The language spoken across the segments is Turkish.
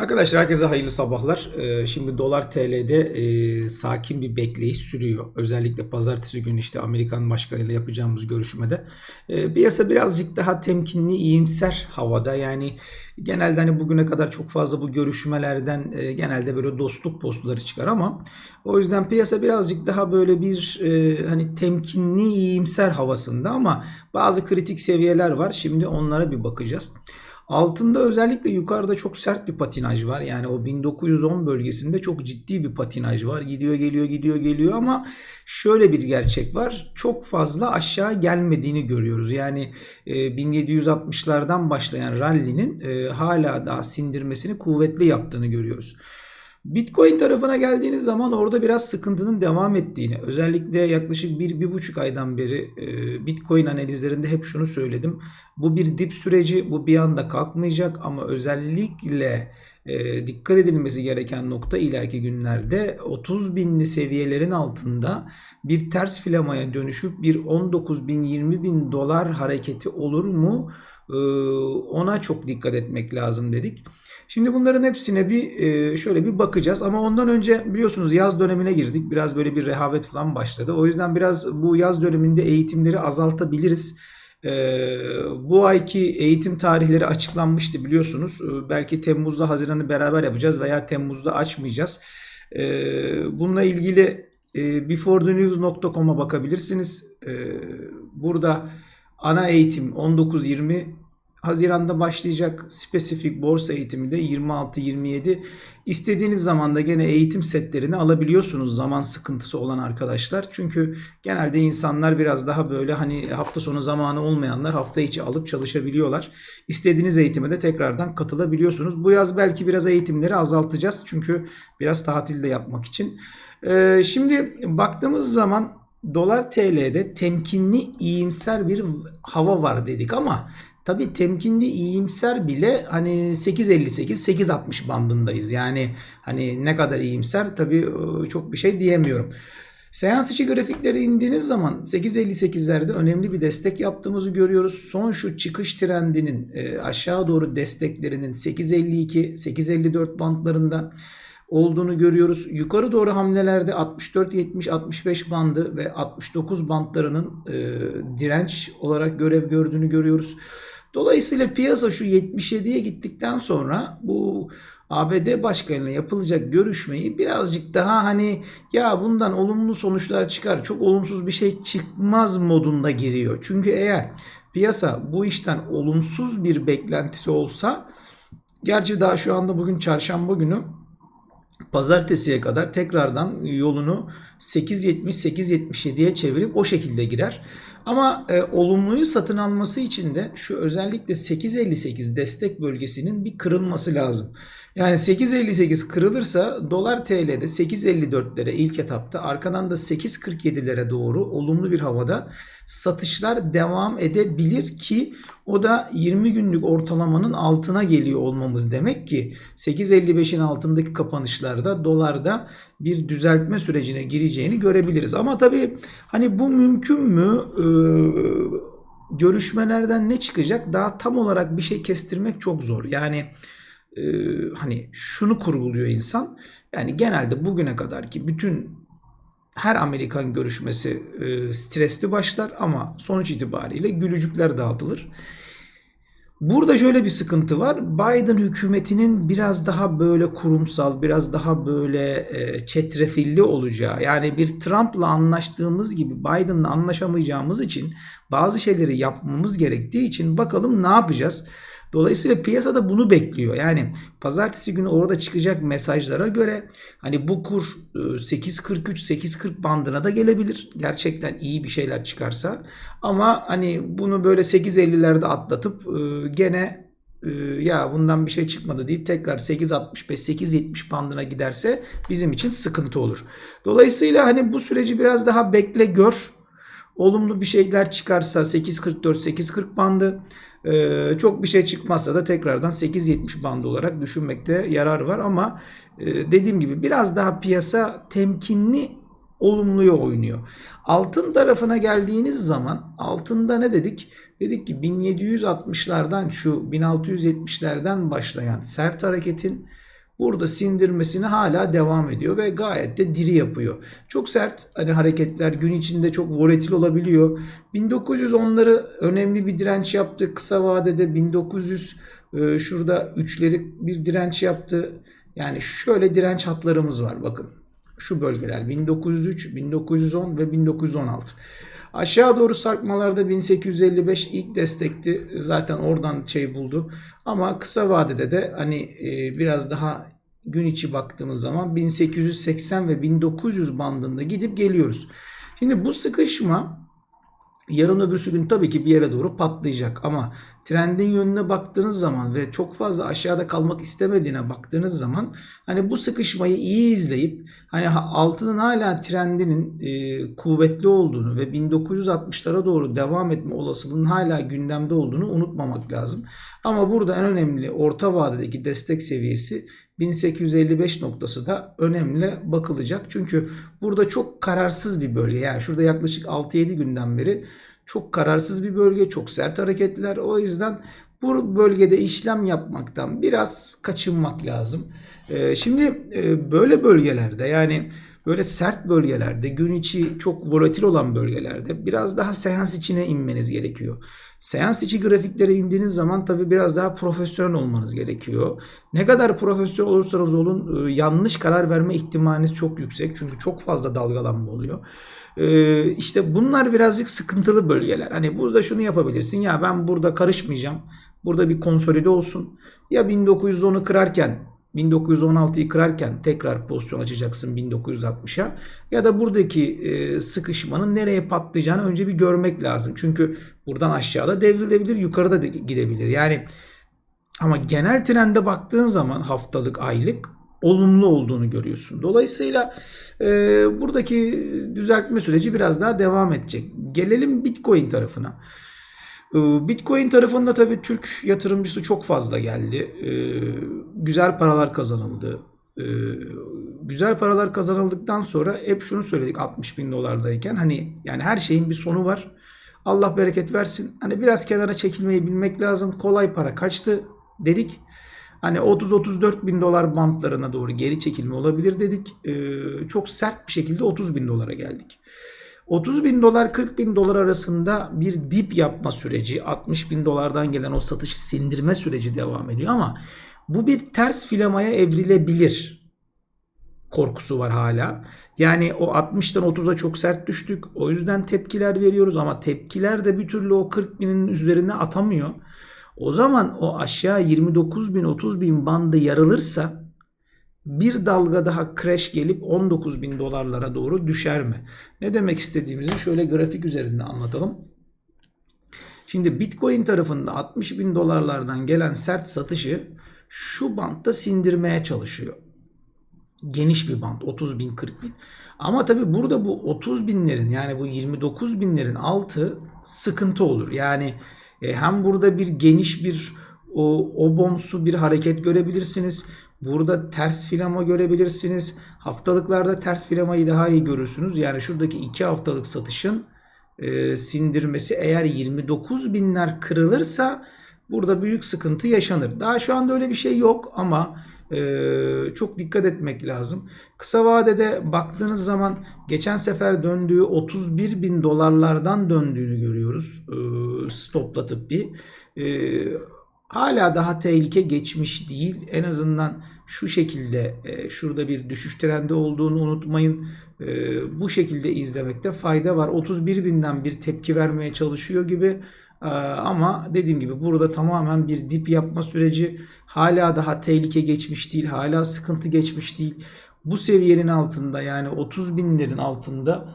Arkadaşlar herkese hayırlı sabahlar. Ee, Şimdi dolar TL'de e, sakin bir bekleyiş sürüyor. Özellikle pazartesi günü işte Amerikan başkanıyla yapacağımız görüşmede. E, Piyasa birazcık daha temkinli, iyimser havada. Yani genelde hani bugüne kadar çok fazla bu görüşmelerden e, genelde böyle dostluk postları çıkar ama o yüzden piyasa birazcık daha böyle bir e, hani temkinli, iyimser havasında ama bazı kritik seviyeler var. Şimdi onlara bir bakacağız. Altında özellikle yukarıda çok sert bir patinaj var. Yani o 1910 bölgesinde çok ciddi bir patinaj var. Gidiyor geliyor gidiyor geliyor ama şöyle bir gerçek var. Çok fazla aşağı gelmediğini görüyoruz. Yani e, 1760'lardan başlayan rally'nin e, hala daha sindirmesini kuvvetli yaptığını görüyoruz. Bitcoin tarafına geldiğiniz zaman orada biraz sıkıntının devam ettiğini, özellikle yaklaşık bir, bir buçuk aydan beri e, Bitcoin analizlerinde hep şunu söyledim. Bu bir dip süreci, bu bir anda kalkmayacak ama özellikle e, dikkat edilmesi gereken nokta ileriki günlerde 30 binli seviyelerin altında bir ters filamaya dönüşüp bir 19 bin 20 bin dolar hareketi olur mu? E, ona çok dikkat etmek lazım dedik. Şimdi bunların hepsine bir e, şöyle bir bakacağız ama ondan önce biliyorsunuz yaz dönemine girdik. Biraz böyle bir rehavet falan başladı. O yüzden biraz bu yaz döneminde eğitimleri azaltabiliriz. Ee, bu ayki eğitim tarihleri açıklanmıştı biliyorsunuz. Ee, belki Temmuz'da Haziran'ı beraber yapacağız veya Temmuz'da açmayacağız. Ee, bununla ilgili e, beforethenews.com'a bakabilirsiniz. Ee, burada ana eğitim 19-20 Haziran'da başlayacak spesifik borsa eğitimi de 26-27. İstediğiniz zaman da gene eğitim setlerini alabiliyorsunuz zaman sıkıntısı olan arkadaşlar. Çünkü genelde insanlar biraz daha böyle hani hafta sonu zamanı olmayanlar hafta içi alıp çalışabiliyorlar. İstediğiniz eğitime de tekrardan katılabiliyorsunuz. Bu yaz belki biraz eğitimleri azaltacağız. Çünkü biraz tatilde yapmak için. Ee, şimdi baktığımız zaman dolar TL'de temkinli iyimser bir hava var dedik ama Tabii temkinli iyimser bile hani 8.58 8.60 bandındayız. Yani hani ne kadar iyimser tabii e, çok bir şey diyemiyorum. Seans içi grafiklere indiğiniz zaman 8.58'lerde önemli bir destek yaptığımızı görüyoruz. Son şu çıkış trendinin e, aşağı doğru desteklerinin 8.52 8.54 bantlarında olduğunu görüyoruz. Yukarı doğru hamlelerde 64-70-65 bandı ve 69 bantlarının e, direnç olarak görev gördüğünü görüyoruz. Dolayısıyla piyasa şu 77'ye gittikten sonra bu ABD başkanıyla yapılacak görüşmeyi birazcık daha hani ya bundan olumlu sonuçlar çıkar, çok olumsuz bir şey çıkmaz modunda giriyor. Çünkü eğer piyasa bu işten olumsuz bir beklentisi olsa gerçi daha şu anda bugün çarşamba günü pazartesiye kadar tekrardan yolunu 8.70-8.77'ye çevirip o şekilde girer. Ama e, olumluyu satın alması için de şu özellikle 8.58 destek bölgesinin bir kırılması lazım. Yani 8.58 kırılırsa dolar TL'de 8.54'lere ilk etapta arkadan da 8.47'lere doğru olumlu bir havada satışlar devam edebilir ki o da 20 günlük ortalamanın altına geliyor olmamız demek ki 8.55'in altındaki kapanışlarda dolarda bir düzeltme sürecine gireceğini görebiliriz. Ama tabii hani bu mümkün mü? Ee, görüşmelerden ne çıkacak? Daha tam olarak bir şey kestirmek çok zor. Yani e, hani şunu kurguluyor insan. Yani genelde bugüne kadar ki bütün her Amerikan görüşmesi e, stresli başlar ama sonuç itibariyle gülücükler dağıtılır. Burada şöyle bir sıkıntı var. Biden hükümetinin biraz daha böyle kurumsal, biraz daha böyle e, çetrefilli olacağı, yani bir Trump'la anlaştığımız gibi Biden'la anlaşamayacağımız için bazı şeyleri yapmamız gerektiği için bakalım ne yapacağız? Dolayısıyla piyasada bunu bekliyor. Yani pazartesi günü orada çıkacak mesajlara göre hani bu kur 8.43-8.40 e, bandına da gelebilir. Gerçekten iyi bir şeyler çıkarsa. Ama hani bunu böyle 8.50'lerde atlatıp e, gene e, ya bundan bir şey çıkmadı deyip tekrar 8.65-8.70 bandına giderse bizim için sıkıntı olur. Dolayısıyla hani bu süreci biraz daha bekle gör. Olumlu bir şeyler çıkarsa 8.44-8.40 bandı. Ee, çok bir şey çıkmazsa da tekrardan 8.70 bandı olarak düşünmekte yarar var ama e, dediğim gibi biraz daha piyasa temkinli olumluya oynuyor. Altın tarafına geldiğiniz zaman altında ne dedik? Dedik ki 1760'lardan şu 1670'lerden başlayan sert hareketin burada sindirmesine hala devam ediyor ve gayet de diri yapıyor. Çok sert hani hareketler gün içinde çok volatil olabiliyor. 1910'ları önemli bir direnç yaptı kısa vadede 1900 e, şurada üçleri bir direnç yaptı. Yani şöyle direnç hatlarımız var bakın. Şu bölgeler 1903, 1910 ve 1916. Aşağı doğru sarkmalarda 1855 ilk destekti. Zaten oradan şey buldu. Ama kısa vadede de hani e, biraz daha gün içi baktığımız zaman 1880 ve 1900 bandında gidip geliyoruz. Şimdi bu sıkışma yarın öbürsü gün tabii ki bir yere doğru patlayacak ama trendin yönüne baktığınız zaman ve çok fazla aşağıda kalmak istemediğine baktığınız zaman hani bu sıkışmayı iyi izleyip hani altının hala trendinin e, kuvvetli olduğunu ve 1960'lara doğru devam etme olasılığının hala gündemde olduğunu unutmamak lazım. Ama burada en önemli orta vadedeki destek seviyesi 1855 noktası da önemli bakılacak. Çünkü burada çok kararsız bir bölge. Yani şurada yaklaşık 6-7 günden beri çok kararsız bir bölge, çok sert hareketler. O yüzden bu bölgede işlem yapmaktan biraz kaçınmak lazım. Ee, şimdi e, böyle bölgelerde yani böyle sert bölgelerde gün içi çok volatil olan bölgelerde biraz daha seans içine inmeniz gerekiyor. Seans içi grafiklere indiğiniz zaman tabi biraz daha profesyonel olmanız gerekiyor. Ne kadar profesyonel olursanız olun e, yanlış karar verme ihtimaliniz çok yüksek. Çünkü çok fazla dalgalanma oluyor. E, işte bunlar birazcık sıkıntılı bölgeler. Hani burada şunu yapabilirsin ya ben burada karışmayacağım. Burada bir konsolide olsun. Ya 1910'u kırarken 1916'yı kırarken tekrar pozisyon açacaksın 1960'a ya da buradaki e, sıkışmanın nereye patlayacağını önce bir görmek lazım. Çünkü buradan aşağıda devrilebilir, yukarıda da gidebilir. Yani ama genel trende baktığın zaman haftalık, aylık olumlu olduğunu görüyorsun. Dolayısıyla e, buradaki düzeltme süreci biraz daha devam edecek. Gelelim Bitcoin tarafına. Ee, Bitcoin tarafında tabii Türk yatırımcısı çok fazla geldi. Ee, güzel paralar kazanıldı. Ee, güzel paralar kazanıldıktan sonra hep şunu söyledik 60 bin dolardayken hani yani her şeyin bir sonu var. Allah bereket versin. Hani biraz kenara çekilmeyi bilmek lazım. Kolay para kaçtı dedik. Hani 30-34 bin dolar bantlarına doğru geri çekilme olabilir dedik. çok sert bir şekilde 30 bin dolara geldik. 30 bin dolar 40 bin dolar arasında bir dip yapma süreci 60 bin dolardan gelen o satışı sindirme süreci devam ediyor ama bu bir ters filamaya evrilebilir korkusu var hala. Yani o 60'tan 30'a çok sert düştük. O yüzden tepkiler veriyoruz ama tepkiler de bir türlü o 40 binin üzerine atamıyor. O zaman o aşağı 29 bin 30 bin bandı yarılırsa bir dalga daha crash gelip 19 bin dolarlara doğru düşer mi? Ne demek istediğimizi şöyle grafik üzerinde anlatalım. Şimdi Bitcoin tarafında 60 bin dolarlardan gelen sert satışı şu bantta sindirmeye çalışıyor. Geniş bir bant 30 bin 40 bin. Ama tabi burada bu 30 binlerin yani bu 29 binlerin altı sıkıntı olur. Yani e, hem burada bir geniş bir o, o bomsu bir hareket görebilirsiniz. Burada ters filama görebilirsiniz. Haftalıklarda ters filamayı daha iyi görürsünüz. Yani şuradaki 2 haftalık satışın e, sindirmesi eğer 29 binler kırılırsa burada büyük sıkıntı yaşanır. Daha şu anda öyle bir şey yok ama e, çok dikkat etmek lazım. Kısa vadede baktığınız zaman geçen sefer döndüğü 31 bin dolarlardan döndüğünü görüyoruz. E, stoplatıp bir. E, hala daha tehlike geçmiş değil. En azından şu şekilde e, şurada bir düşüş trendi olduğunu unutmayın. E, bu şekilde izlemekte fayda var. 31 binden bir tepki vermeye çalışıyor gibi. E, ama dediğim gibi burada tamamen bir dip yapma süreci hala daha tehlike geçmiş değil. Hala sıkıntı geçmiş değil. Bu seviyenin altında yani 30 binlerin altında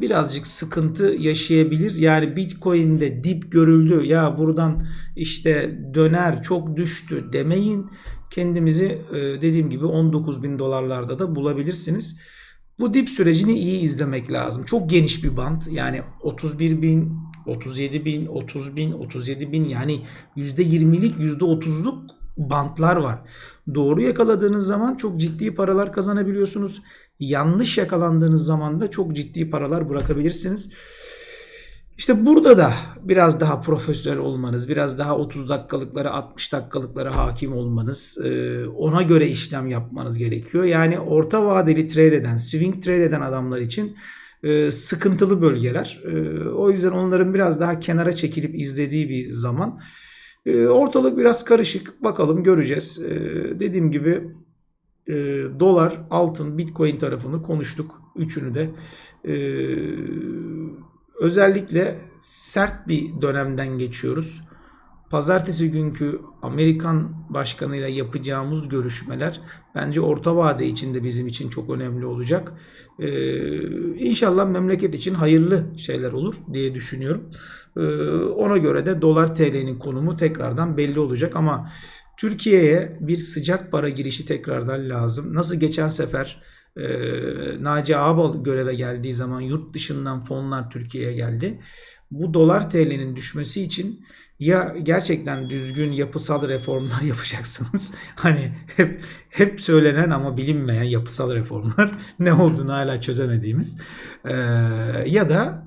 birazcık sıkıntı yaşayabilir. Yani Bitcoin'de dip görüldü ya buradan işte döner çok düştü demeyin. Kendimizi e, dediğim gibi 19 bin dolarlarda da bulabilirsiniz. Bu dip sürecini iyi izlemek lazım. Çok geniş bir band. Yani 31 bin, 37 bin, 30 bin, 37 bin yani %20'lik %30'luk bantlar var. Doğru yakaladığınız zaman çok ciddi paralar kazanabiliyorsunuz. Yanlış yakalandığınız zaman da çok ciddi paralar bırakabilirsiniz. İşte burada da biraz daha profesyonel olmanız, biraz daha 30 dakikalıklara, 60 dakikalıklara hakim olmanız, e, ona göre işlem yapmanız gerekiyor. Yani orta vadeli trade eden, swing trade eden adamlar için e, sıkıntılı bölgeler. E, O yüzden onların biraz daha kenara çekilip izlediği bir zaman. E, Ortalık biraz karışık. Bakalım göreceğiz. E, Dediğim gibi e, dolar, altın, bitcoin tarafını konuştuk. Üçünü de. E, özellikle sert bir dönemden geçiyoruz. Pazartesi günkü Amerikan başkanıyla yapacağımız görüşmeler bence orta vade içinde bizim için çok önemli olacak. Ee, inşallah memleket için hayırlı şeyler olur diye düşünüyorum. Ee, ona göre de dolar TL'nin konumu tekrardan belli olacak ama Türkiye'ye bir sıcak para girişi tekrardan lazım. Nasıl geçen sefer e, Naci Ağbal göreve geldiği zaman yurt dışından fonlar Türkiye'ye geldi. Bu dolar TL'nin düşmesi için ya gerçekten düzgün yapısal reformlar yapacaksınız. Hani hep hep söylenen ama bilinmeyen yapısal reformlar ne olduğunu hala çözemediğimiz. Ee, ya da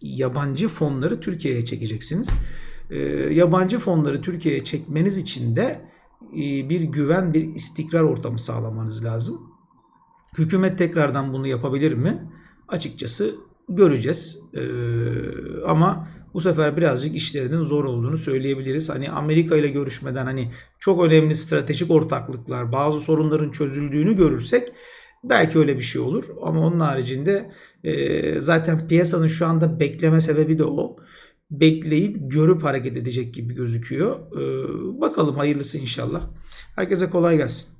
yabancı fonları Türkiye'ye çekeceksiniz. Ee, yabancı fonları Türkiye'ye çekmeniz için de e, bir güven, bir istikrar ortamı sağlamanız lazım. Hükümet tekrardan bunu yapabilir mi? Açıkçası göreceğiz. Ee, ama bu sefer birazcık işlerinin zor olduğunu söyleyebiliriz. Hani Amerika ile görüşmeden hani çok önemli stratejik ortaklıklar, bazı sorunların çözüldüğünü görürsek belki öyle bir şey olur. Ama onun haricinde e, zaten piyasanın şu anda bekleme sebebi de o. Bekleyip görüp hareket edecek gibi gözüküyor. Ee, bakalım hayırlısı inşallah. Herkese kolay gelsin.